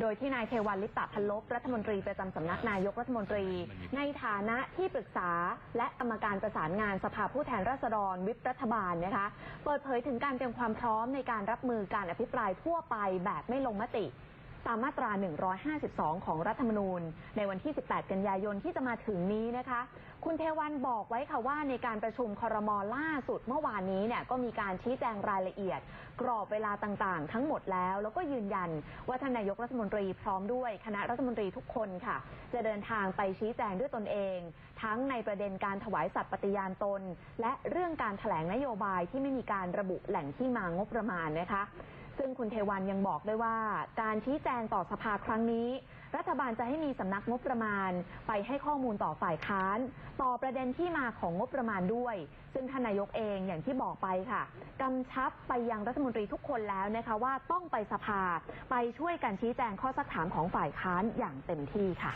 โดยที่นายเทวันลิปตะพันลบรัฐมนตรีประจำสำนักนายกรัฐมนตรี ในฐานะที่ปรึกษา และกรรมการประสานงานสภาผู้แทนราษฎรวิปรัฐบาลนะคะเปิดเผยถึงการเตรียมความพร้อมในการรับมือการอภิปรายทั่วไปแบบไม่ลงมติ ตามมาตรา 152 ของรัฐธรรมนูญ ในวันที่ 18 กันยายนที่จะมาถึงนี้นะคะ คุณเทวันบอกไว้ค่ะว่าในการประชุมคอรมอล่าสุดเมื่อวานนี้เนี่ยก็มีการชี้แจงรายละเอียด กรอบเวลาต่างๆ ทั้งหมดแล้ว แล้วก็ยืนยันว่าท่านนายกรัฐมนตรีพร้อมด้วยคณะรัฐมนตรีทุกคนค่ะ จะเดินทางไปชี้แจงด้วยตนเอง ทั้งในประเด็นการถวายสัตย์ปฏิญาณตน และเรื่องการถแถลงนโยบายที่ไม่มีการระบุแหล่งที่มางบประมาณนะคะ ซึ่งคุณเทวันยังบอกด้วยว่าการชี้แจงต่อสภาครั้งนี้ รัฐบาลจะให้มีสำนักงบประมาณ ไปให้ข้อมูลต่อฝ่ายค้าน ต่อประเด็นที่มาของงบประมาณด้วย ซึ่งทนนายกเองอย่างที่บอกไปค่ะกำชับไปยังรัฐมนตรีทุกคนแล้วนะคะว่าต้องไปสภาไปช่วยกันชี้แจงข้อสักถามของฝ่ายค้านอย่างเต็มที่ค่ะ